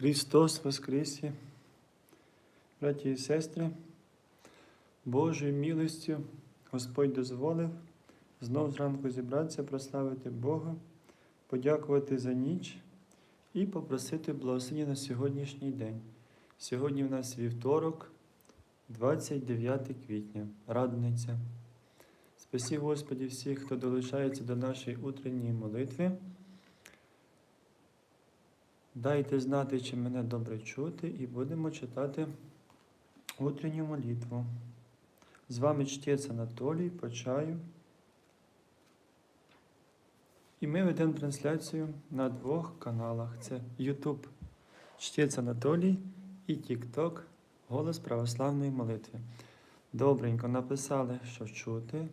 Христос Воскресе! Браті і сестри, Божою милостю Господь дозволив знов зранку зібратися, прославити Бога, подякувати за ніч і попросити благословення на сьогоднішній день. Сьогодні в нас вівторок, 29 квітня, радниця. Спасі Господі всіх, хто долучається до нашої утренньої молитви. Дайте знати, чи мене добре чути, і будемо читати утренню молитву. З вами чтець Анатолій по чаю. І ми ведемо трансляцію на двох каналах: це YouTube Чтець Анатолій і TikTok Голос Православної молитви. Добренько написали, що чути.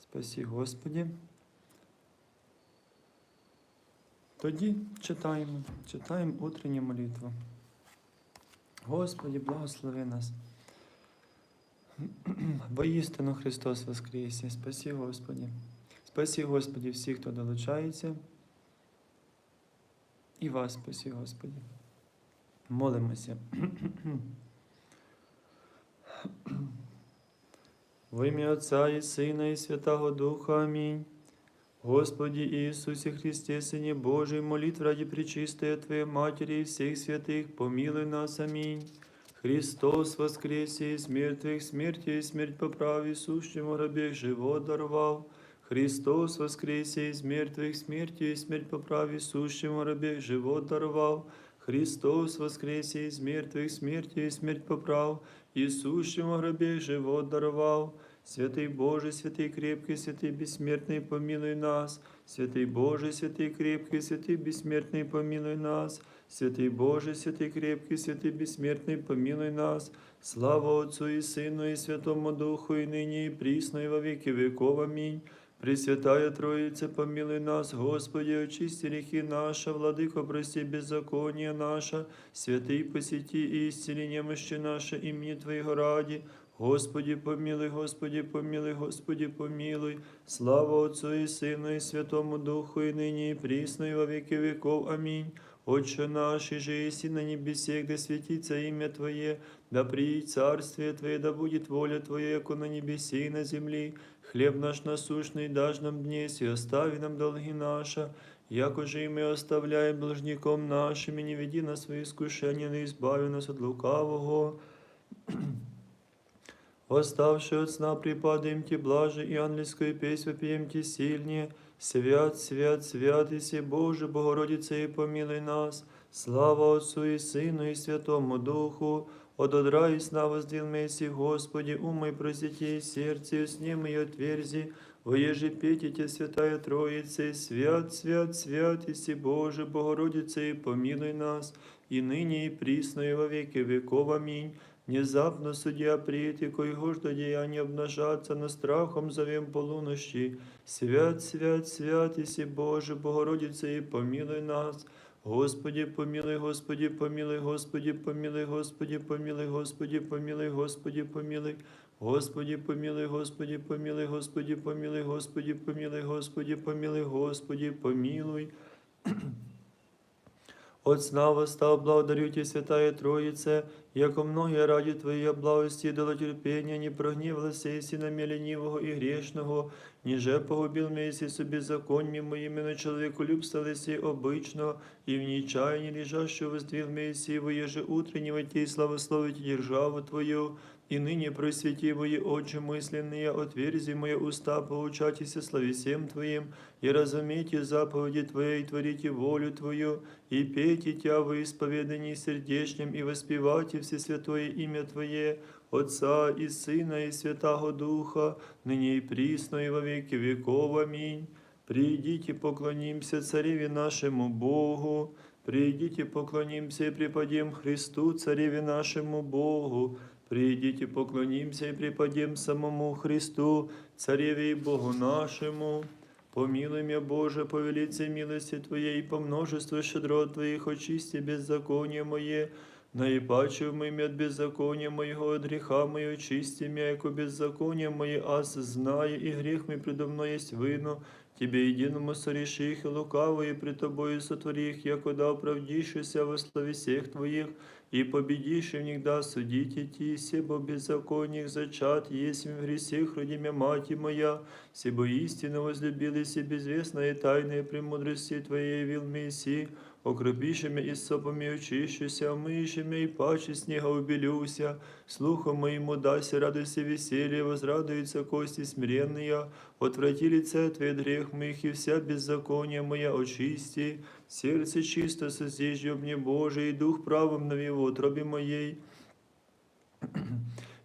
Спасі Господі. Тоді читаємо, читаємо утренню молитву. Господі, благослови нас. Воістину Христос Воскресе. Спасі Господі. Спасі Господі всіх, хто долучається. І вас спасі Господі. Молимося. Во ім'я Отця і Сина, і Святого Духа. Амінь. Господи Иисусе Христе, Сыне Божий, молитв ради Пречистая Твоей Матери и всех святых, помилуй нас. Аминь. Христос воскресе из мертвых, смерти и смерть поправи, сущему рабе живот даровал. Христос воскресе из мертвых, смерти и смерть поправи, сущему рабе живот даровал. Христос воскресе из мертвых, смерти и смерть поправ, и сущему гробе живот даровал. Святий Боже, святий крепкий, святий безсмертний, помилуй нас. Святий Боже, святий крепкий, святий безсмертний, помилуй нас. Святий Боже, святий крепкий, святий безсмертний, помилуй нас. Слава Отцу и Сыну и Святому Духу, и ныне и присно, и во веки веков. Аминь. Пресвятая Троица, помилуй нас, Господи, очисти грехи наши, Владыко, прости беззаконие наше, святый посети и исцели немощи наши, имени Твоего ради, Господи, помилуй, Господи, помилуй, Господи, помилуй. Слава Отцу и Сыну и Святому Духу, и ныне и присно, и во веки веков. Аминь. Отче наш, и же еси на небесе, да светится имя Твое, да приидет царствие Твое, да будет воля Твоя, яко на небесе и на земле. Хлеб наш насущный дашь нам днесь, и остави нам долги наши, яко же и мы оставляем должником нашим, и не веди нас в свои искушения, но избави нас от лукавого. Восставши от сна, припадаем Ти блаже, и ангельскую песнь вопием Ти сильнее. Свят, свят, свят, Иси Боже, Богородице, и помилуй нас. Слава Отцу и Сыну и Святому Духу, от одра и сна воздвил Месси, Господи, умой просвети, и сердце и сним и отверзи, воеже петите, Святая Троица, свят, свят, свят, Иси Боже, Богородице, и помилуй нас, и ныне, и присно, и во веки веков. Аминь. Внезапно судья приедет, и коего ждо деяния обнажаться, на страхом зовем полунощи. Свят, свят, свят, Иси Боже, Богородице, и помилуй нас. Господи, помилуй, Господи, помилуй, Господи, помилуй, Господи, помилуй, Господи, помилуй, Господи, помилуй. Господи, помилуй, Господи, помилуй, Господи, помилуй, Господи, помилуй, Господи, помилуй, Господи, помилуй. От сна восстав, благодарю Тебе, Святая Троїце, яко многие многі раді благости дало терпения, не ні и на меня і грішного, ніже погубил месяц собі законьми моїми на чоловіку любсталися обично, і в нічайні нечаянии що воздвиг Мессии, воєже утренні, Те славословить державу Твою, и ныне просвети мои очи мысленные, отверзи мои уста, поучайтесь словесем Твоим, и разумейте заповеди Твои, и творите волю Твою, и пейте Тя во исповедании сердечном, и воспевайте Всесвятое имя Твое, Отца и Сына и Святого Духа, ныне и присно, и во веки веков. Аминь. Придите, поклонимся Цареве нашему Богу, придите, поклонимся и преподем Христу, Цареве нашему Богу, Придите, поклонимся и преподем самому Христу, Цареве и Богу нашему. Помилуй меня, Боже, по велице милости Твоей, и по множеству щедрот Твоих очисти беззаконие мое. Наипаче моим от беззакония моего, от греха моего, чисти меня, яко беззаконие мое, аз знаю, и грех мой предо мной есть вино. Тебе единому сореши их, и лукавые пред тобою сотвори их, яко да оправдишься во славе всех твоих, и победишь в них да судите, идти, себо беззаконник зачат, есть в гресех родимя мать моя, себо истинно возлюбились и безвестные тайные премудрости Твоей явил Мессии, окропишими и сопами очищуся, омишими и паче снега убелюся, слухом моему даси радость и веселье, возрадуются кости смиренные, отврати лице Твое от грех моих, и вся беззаконие моя очисти, сердце чисто созиждет мне Божий, и дух правым на в утробе моей.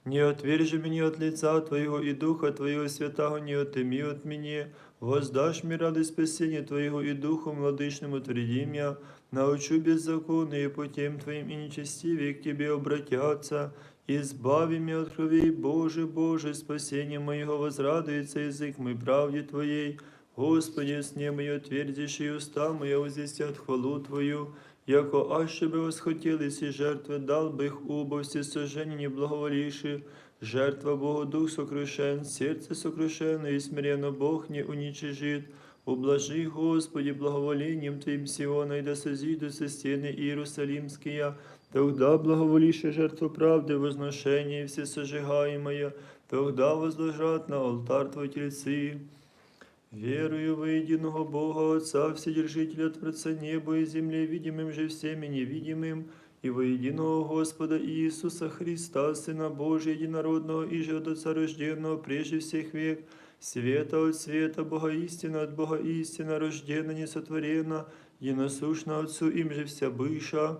Не отвержи меня от лица Твоего и Духа Твоего Святого не отыми от меня. Воздашь мне радость спасения Твоего и Духу Владычному тверди меня. Научу беззаконные путем Твоим и нечестивее к Тебе обратятся. Избави меня от крови, Боже, Боже, спасение моего возрадуется язык мой правде Твоей. Господи, сне мое твердишь, и уста моя возвестят хвалу Твою. Яко аще би восхотілись і жертви, дал би их убо всі сожжені не благоволивши. Жертва Богу дух сокрушен, сердце сокрушено и смиренно Бог не уничижит. Ублажи, Господи, благоволением Твоим Сиона, и да созидутся стены Иерусалимские, тогда благоволише жертву правды, возношение все сожигаемое, тогда возложат на алтарь Твой тельцы. Верую во единого Бога Отца, Вседержителя Творца неба и земли, видимым же всеми невидимым, и во единого Господа Иисуса Христа, Сына Божия, единородного и же от Отца рожденного прежде всех век, света от света, Бога истина от Бога истина, рождена, несотворена, единосущна Отцу, им же вся быша,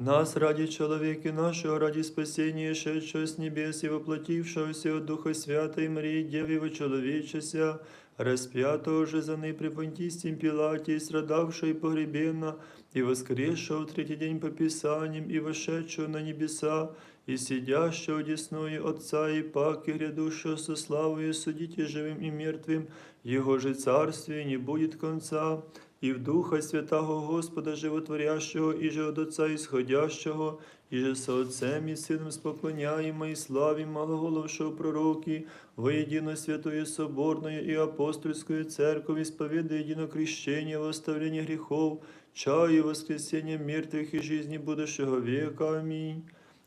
нас ради человека нашего, ради спасения, шедшего с небес и воплотившегося от Духа Святой Марии, Девы человечеся, распятого же за ней при Понтистем Пилате, и страдавшего и погребенно, и воскресшего в третий день по Писаниям, и вошедшего на небеса, и сидящего одесную Отца, и паки грядущего со славою судите живым и мертвым, Его же царствие не будет конца и в Духа Святого Господа Животворящего, и же от Отца Исходящего, и же со Отцем и Сыном споклоняемо и славим малоголовшего пророки, воедино Святую Соборную и Апостольскую Церковь, исповедуя едино крещение, восставление грехов, чаю воскресения мертвых и жизни будущего века. Аминь.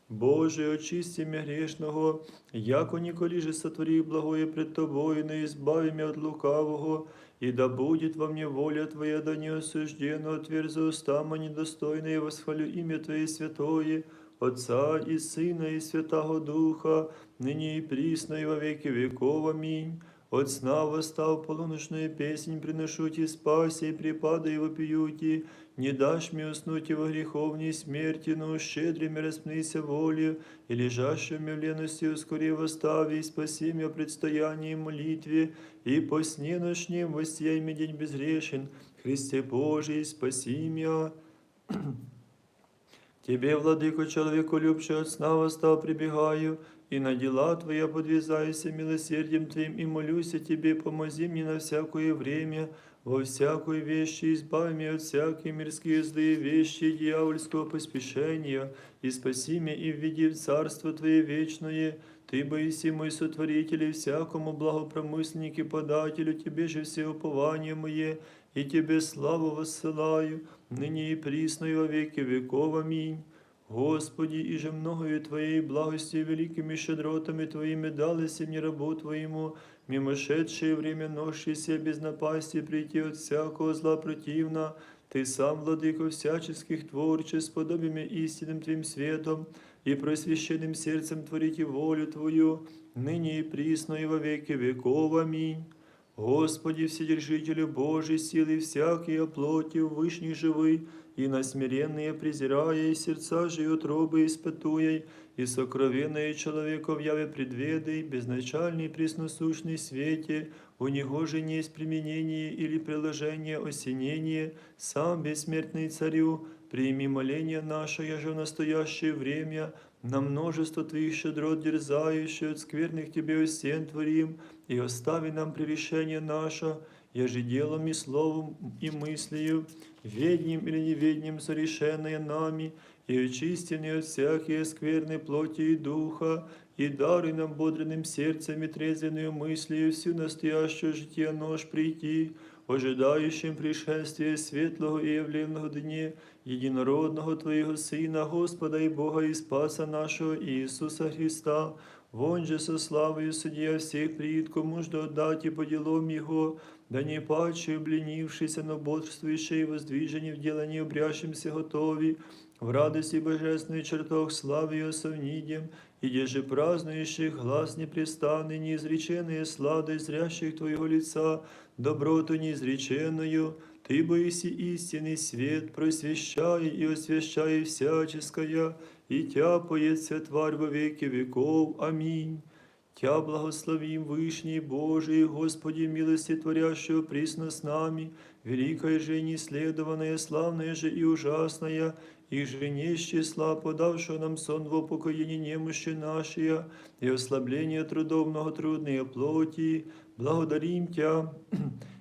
Боже, очисти меня грешного, яко николи же сотвори благое пред Тобою, не избави меня от лукавого, и да будет во мне воля Твоя, да не осужденно, отверзи уста мои недостойные, и восхвалю имя Твое святое, Отца и Сына и Святого Духа, ныне и присно и во веки веков. Аминь. От сна восстав полуночную песнь, приношу Ти спаси, и припады его пьюти, не дашь мне уснуть во греховней смерти, но щедрыми распнися волю, и лежащими в лености ускори восстави, и спаси меня предстоянии молитве, и по сне ночнем воссияй мне день безгрешен, Христе Божий, спаси меня. Тебе, владыко, человеку любче от сна восстал, прибегаю, и на дела Твоя подвязаюся милосердием Твоим, и молюсь о Тебе, помози мне на всякое время, во всякой вещи избави меня от всякие мирские злые вещи дьявольского поспешения, и спаси меня и введи в Царство Твое вечное, Ты, боиси мой сотворитель, и всякому благопромысленнике подателю, Тебе же все упование мое, и Тебе славу воссылаю, ныне и присно и во веки веков. Аминь. Господи, и же многою Твоей благости и великими щедротами Твоими далися мне рабу Твоему, мимошедшее время носшийся без напасти прийти от всякого зла противна, Ты сам, владыко всяческих творче, сподоби мне истинным Твоим светом и просвященным сердцем творите волю Твою, ныне и присно и во веки веков. Аминь. Господи, Вседержителю Божий, силы всякие плоти, вышний живый, и на смиренные презирая, и сердца же и утробы испытуя, и сокровенное человека в яве предведай, безначальный пресносущный свете, у него же не есть применение или приложение осенение, сам бессмертный царю, прими моление наше, я же в настоящее время, на множество Твоих щедрот дерзающих, от скверных Тебе осен творим, и остави нам прегрешение наше, я же делом и словом и мыслью, ведним или неведним совершенное нами, и очистенные от всякие скверной плоти и духа, и даруй нам бодренным сердцем и трезвенную мыслью всю настоящую житие нож прийти, ожидающим пришествия светлого и явленного дне, единородного Твоего Сына, Господа и Бога и Спаса нашего Иисуса Христа, Вон же со славою судья всех приид, кому ж отдать и по делам Его, да не паче обленившийся, но бодрствующий и воздвижені в делании обрящимся готови, в радости божественной чертог славы ее совнидем, и деже празднующих глаз непрестанный, неизреченные сладость зрящих Твоего лица, доброту неизреченную, Ты боиси истинный свет, просвещай и освящай всяческое, и Тя поется тварь во веки веков. Аминь. Тя благословим Вышний Божий, Господи, милости творящего присно с нами, великая же неследованная, славная же и ужасная, и же не из числа, подавшего нам сон в упокоении немощи нашей, и ослабление трудовного трудной плоти, благодарим Тя,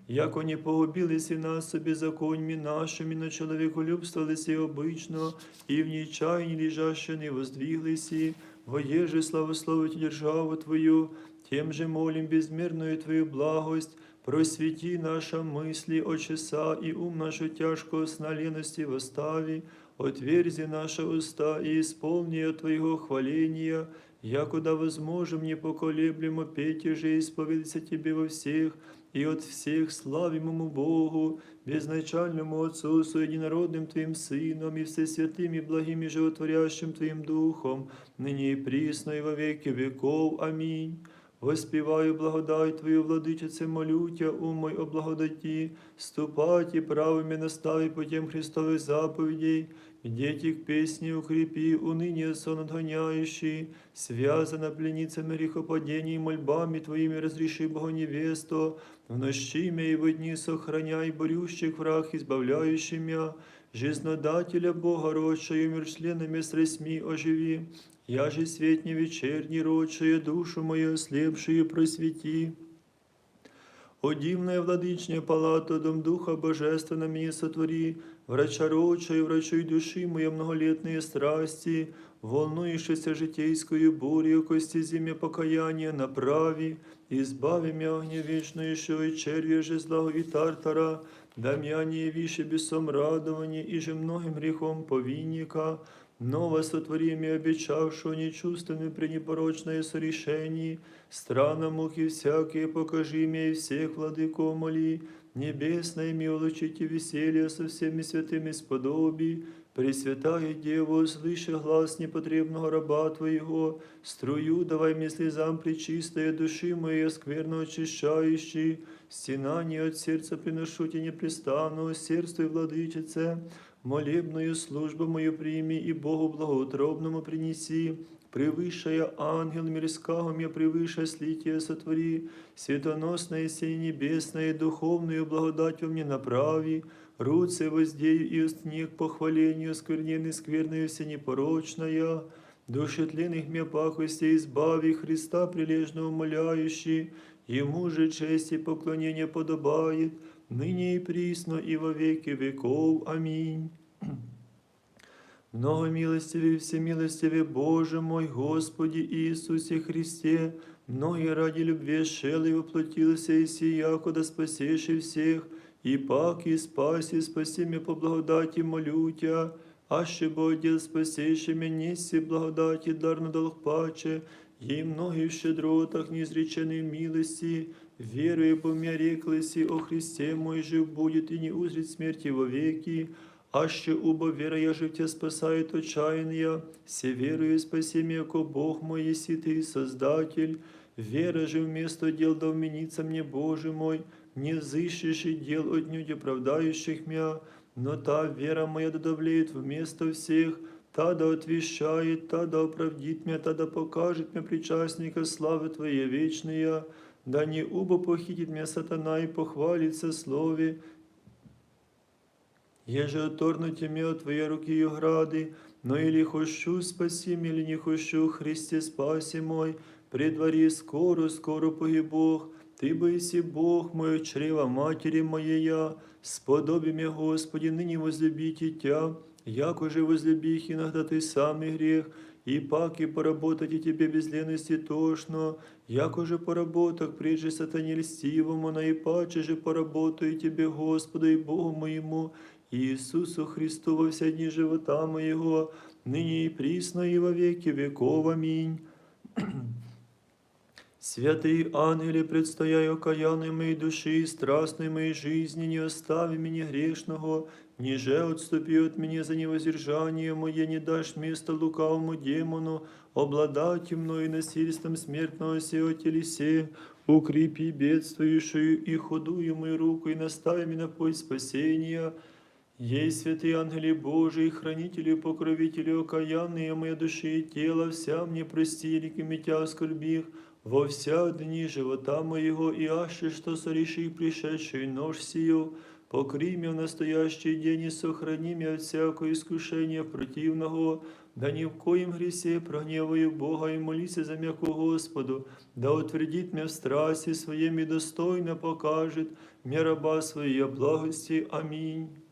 яко не погубились и нас беззаконьми нашими, но человеколюбствовались и обычно, и в нечаянии лежаще не воздвиглись, воеже славословить державу Твою, тем же молим безмерную Твою благость, просвети наша мысли, очеса и ум нашу тяжкого сна лености восстави, отверзи наши уста и исполни от Твоего хваления, якуда возможем непоколеблемо петь же исповедаться Тебе во всех, и от всех славимому Богу, безначальному Отцу, со единородным Твоим Сыном и всесвятым и благим и животворящим Твоим Духом, ныне и присно и во веки веков. Аминь. Воспіваю благодать Твою, владичице, молю Тя, ум мой о благодаті, ступать и правыми настави путем Христовых заповедей, дети к песне укрепи, уныние сон отгоняющий, связана пленницами грехопадений, мольбами Твоими разреши Бога невесту, в нощи мя и во дни сохраняй борющих враг, избавляющий мя, жизнодателя Бога, рочою мир членами средьми оживи, я же свет не вечерний, рочая душу мою ослепшую просвети. О дивная владычня палата, дом Духа Божественно мне сотвори, врача рочая, врачуй души моя многолетные страсти, волнующейся житейскую бурью, кости зиме покаяния направи, избави мя огня вечную, и червя же злого и тартара, да мя не явише бесом радование, и же многим грехом повинника, Ново сотвори мне обещавшего нечувственное пренепорочное сорешение, странам мухи всякие покажи мне и всех владыков моли, небесное ми улучите веселье со всеми святыми сподоби, Пресвятая Дева, слыши глаз непотребного раба Твоего, струю давай мне слезам причистая души моей, скверно очищающей, стенание от сердца приношу тебе непрестанно, сердце владычице, молебную службу мою прими и Богу благоутробному принеси, превышая ангел мирского, мне превыше слитие сотвори, светоносное сей небесное, духовную благодать во мне направи, руце воздею и устни к похвалению, скверненной скверною все непорочная, души тленных мне пахостей избави, Христа прилежно умоляющий, Ему же честь и поклонение подобает, ныне и присно и во веки веков. Аминь. Много милостивый, всемилостивый Боже мой, Господи Иисусе Христе, многие ради любви шел и воплотился и сия, куда спасешь и всех, и пак и спаси, спаси меня по благодати, молю Тя, аще Бог спасешь меня, неси благодати, дарно долг паче, и многие в щедротах неизреченной милости, веруя по реклеси о Христе мой жив будет и не узрит смерти вовеки, аще убо вера я жив тебя спасает отчаянная, все верую спаси меня, ко Бог мой, еси ты Создатель, вера же вместо дел да вменится мне, Боже мой, не взыщешь и дел отнюдь оправдающих меня, но та вера моя да давлеет вместо всех, та да отвещает, та да оправдит меня, та да покажет мне причастника славы Твоей вечная, да не убо похитит меня сатана и похвалится слове, Еже оторнуті мне от Твоей руки и ограды, но или хощу спаси, или не хощу, Христе спаси мой, при дворі скоро, скоро погиб Бог, Ты боиси Бог мой, чрева матери моей, сподоби мне, Господи, ныне возлюбите Тя, яко же возлюбих иногда Ты самый грех, и пак и поработать и Тебе без лености тошно, яко же поработах прежде сатане льстивому, наипаче же поработаю Тебе, Господу и Богу моему, Иисусу Христу во все дни живота моего, ныне и присно и во веки веков. Аминь. Святые ангели, предстояй окаянной моей души страстной моей жизни, не остави меня грешного, ниже отступи от меня за невоздержание мое, не дашь место лукавому демону, обладать мною насильством смертного сего телесе, укрепи бедствующую и худую мою руку, и настави меня на путь спасения. Ей, святые ангели Божии, хранители и покровители окаянные моей души и тела, вся мне прости, реки тя оскорбих, во вся дни живота моего, и аще что сореши пришедший нож сию, покри меня в настоящий день и сохрани меня от всякого искушения противного, да ни в коем гресе прогневаю Бога и молися за м'яку Господу, да утвердит меня в страсти своем и достойно покажет мне раба своей благости. Аминь.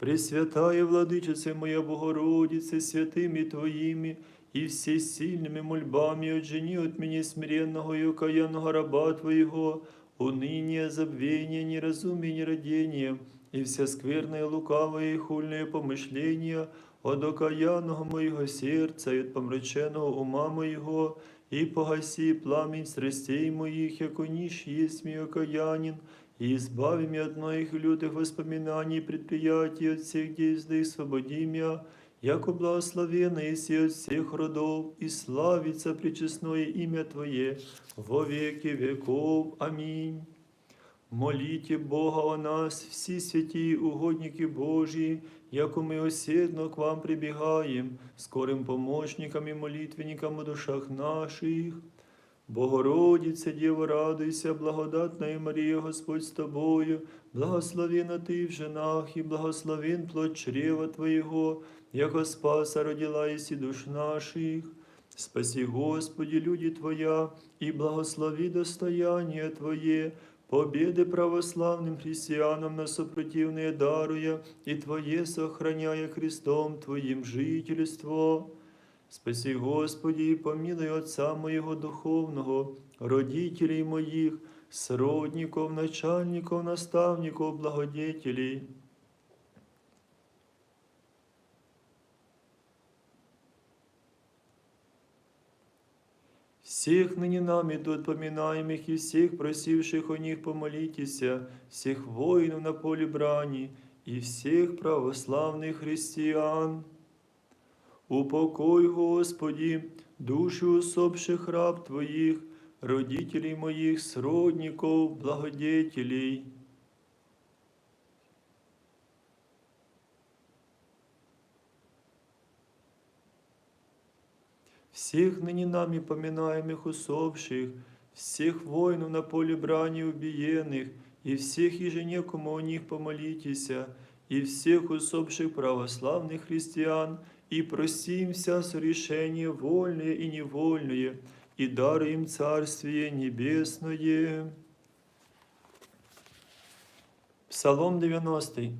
Пресвятая Владычице моя Богородице, святыми Твоими и всесильными мольбами отжени от меня смиренного и окаянного раба Твоего, уныние, забвение, неразумие, нерадение, и все скверные, лукавые и хульные помышления от окаянного моего сердца и от помраченного ума моего, и погаси пламень страстей моих, яко ниш есть мой окаянин, и избави меня от моих лютых воспоминаний и предприятий от всех действий, свободи меня, яко благословенный еси от всех родов, и славится пречестное имя Твое во веки веков. Аминь. Молите Бога о нас, всі святі угодники Божії, яко ми осідно к вам прибігаєм, скорим помощникам і молитвенникам у душах наших. Богородице, Діво, радуйся, благодатна Марія, Господь з тобою, благословена ти в женах, і благословен плод чрева Твоєго, яко спаса родила єси душ наших. Спаси, Господи, люди Твоя, и благослови достояние Твое, победы православным христианам на сопротивные даруя, и Твое сохраняя Христом Твоим жительство. Спаси, Господи, и помилуй Отца моего духовного, родителей моих, сродников, начальников, наставников, благодетелей. Всех ныне нами тут поминаемых и всех просивших о них помолитеся, всех воинов на поле брани и всех православных христиан. Упокой, Господи, души усопших раб Твоих, родителей моих, сродников, благодетелей. всех ныне нами поминаемых усопших, всех воинов на поле брани убиенных, и всех еженекому о них помолитеся, и всех усопших православных христиан, и просим вся сорешение вольное и невольное, и даруй им Небесное. Псалом 90.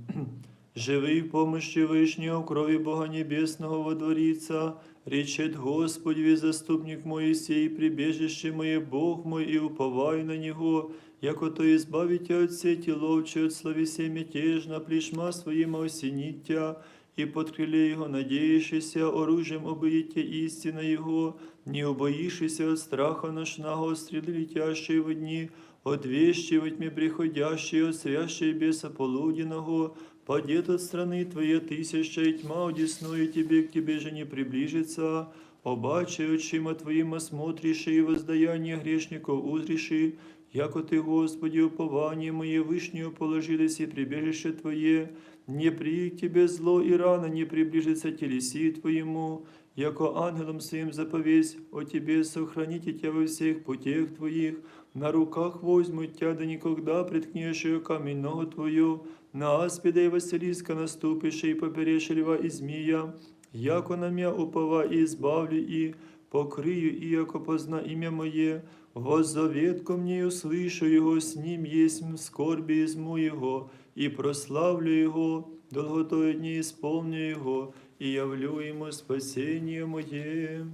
Живий в помощи Вышнего, крови Бога Небесного водворится, речет Господи, заступник мой сей, прибежище мое, Бог мой, и уповай на Него, яко то избавите от сети ловче, от словесе мятежно, плешма своим осенить тя, и под крыле Его надеющийся, оружием обыите истина Его, не убоишься от страха ношного, стрелы летящие в дни, отвещивать мне приходящие, от срящие беса полуденного, Падет от страны Твоей тысяча, и тьма одесную Тебе, к Тебе же не приближится. Обаче очима Твоим осмотриши, и воздаяние грешников узриши, яко Ты, Господи, упование мое вышнее положились и прибежище Твое, не при Тебе зло и рано не приближится телеси Твоему, яко ангелом своим заповесть о Тебе сохраните Тебя во всех путях Твоих, на руках возьмут Тя, да никогда приткнешь камень ногу Твою, на аспида и Василиска наступишь и поперешь льва и змея, яко на мя упова и избавлю и покрию, и яко позна имя Мое, воззовет ко мне, услышу Его, с Ним есть скорби изму Его, и прославлю Его, долготою дни исполню Его, и явлю Ему спасение Мое.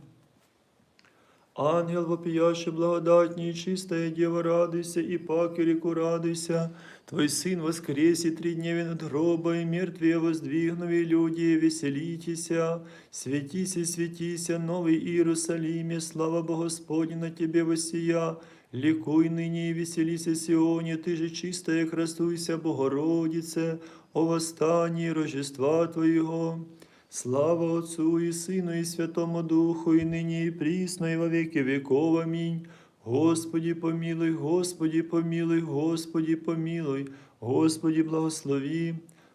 Ангел вопиящий благодатней, чистая дева, радуйся, и паки реку радуйся. Твой сын воскресе три дня от гроба, и мертвые воздвигнули люди, веселитеся, светися, светися, новый Иерусалиме, слава Богу Господня на тебе воссия. Ликуй ныне и веселися, Сионе, ты же чистая, красуйся, Богородице, о восстании Рождества Твоего. Слава Отцу и Сыну и Святому Духу, и ныне и присно, и во веки веков. Аминь. Господи помилуй, Господи помилуй, Господи помилуй, Господи благослови.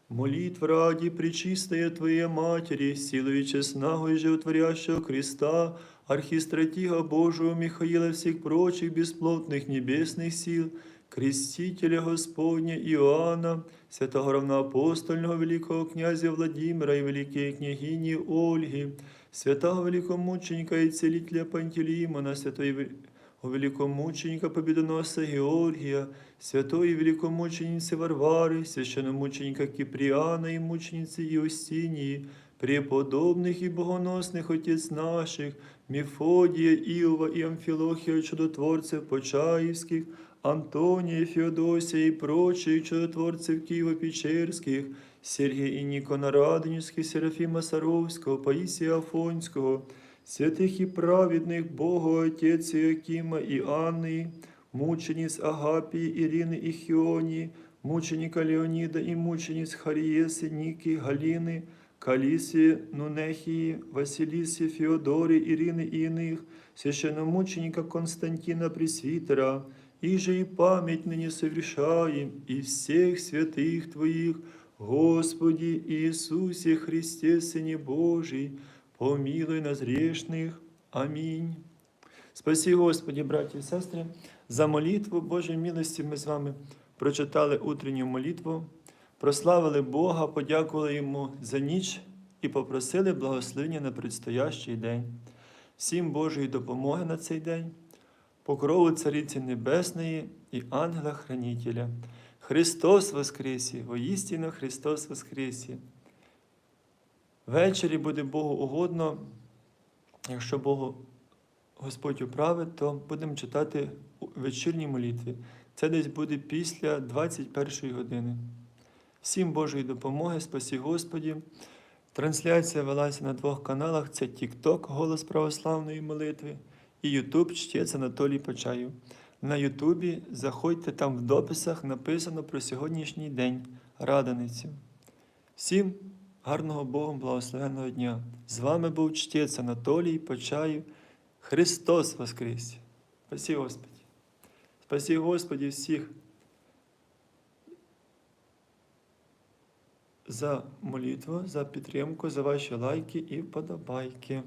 Молитва ради пречистая Твоей Матери, силою честного и животворящего Христа, архистратига Божию Михаила всех прочих бесплотных небесных сил, крестителя Господня Иоанна, святого равноапостольного великого князя Владимира и великой княгини Ольги, святого великомученика и целителя Пантелеймона, святой ве- великомученика Победоноса Георгия, святой великомученицы Варвары, священномученика Киприана и мученицы Иостинии, преподобных и богоносных отец наших, Мефодия, Иова и Амфилохия, чудотворцев Почаевских, Антония, Феодосия и прочих чудотворцев Киево-Печерских, Сергія і Нікона Радонівського, Серафіма Саровського, Паїсія Афонського, святих і праведних Богу Отець Якима і Анни, мучениць Агапії, Ірини і Хіоні, мученика Леоніда і мучениць Харієси, Ніки, Галіни, Калісі, Нунехії, Василісі, Феодори, Ірини і іних, священномученика Константина Пресвітера, и же и память ныне совершаем, и всех святых Твоих, Господи Иисусе Христе, Сыне Божий, помилуй нас грешных. Аминь. Спасі, Господі, браті і сестри, за молитву Божої милості ми з вами прочитали утренню молитву, прославили Бога, подякували Йому за ніч і попросили благословення на предстоящий день. Всім Божої допомоги на цей день, покрову Цариці Небесної і ангела-хранителя. Христос Воскресі, воістину Христос Воскресі. Ввечері буде Богу угодно, якщо Богу Господь управить, то будемо читати у вечірній молитві. Це десь буде після 21 години. Всім Божої допомоги, спасі Господі. Трансляція велася на двох каналах: це TikTok, Голос православної молитви, і YouTube чтець Анатолій Почаєв. На Ютубі заходьте там в дописах написано про сьогоднішній день Радоницю. Всім гарного Богом благословенного дня! З вами був чтець Анатолій Почаєв. Христос Воскрес! Спасі Господі! Спасі Господі всіх за молитву, за підтримку, за ваші лайки і вподобайки.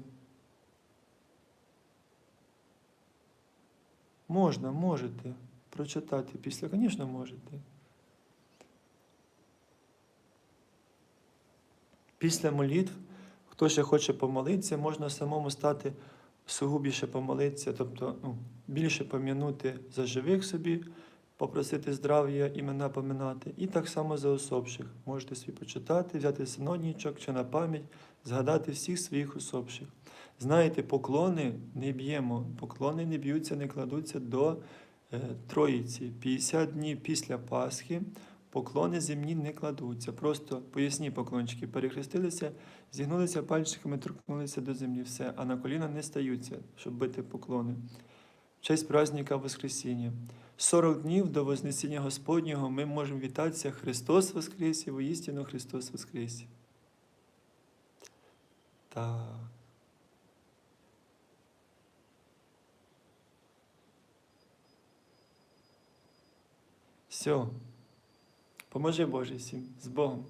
Можна, можете прочитати після, звісно, можете. Після молитв, хто ще хоче помолитися, можна самому стати сугубіше помолитися, тобто ну, більше пом'янути за живих собі, попросити здрав'я, імена поминати, і так само за усопших. Можете собі почитати, взяти синоднічок чи на пам'ять, згадати всіх своїх усопших. Знаєте, поклони не б'ємо, поклони не б'ються, не кладуться до е, Троїці. 50 днів після Пасхи поклони земні не кладуться. Просто поясні поклончики перехрестилися, зігнулися пальчиками, торкнулися до землі. Все, а на коліна не стаються, щоб бити поклони. В честь праздника Воскресіння. 40 днів до Вознесіння Господнього ми можемо вітатися Христос Воскресе, воістину Христос Воскресе. Так. Все. Поможи Боже всім з Богом.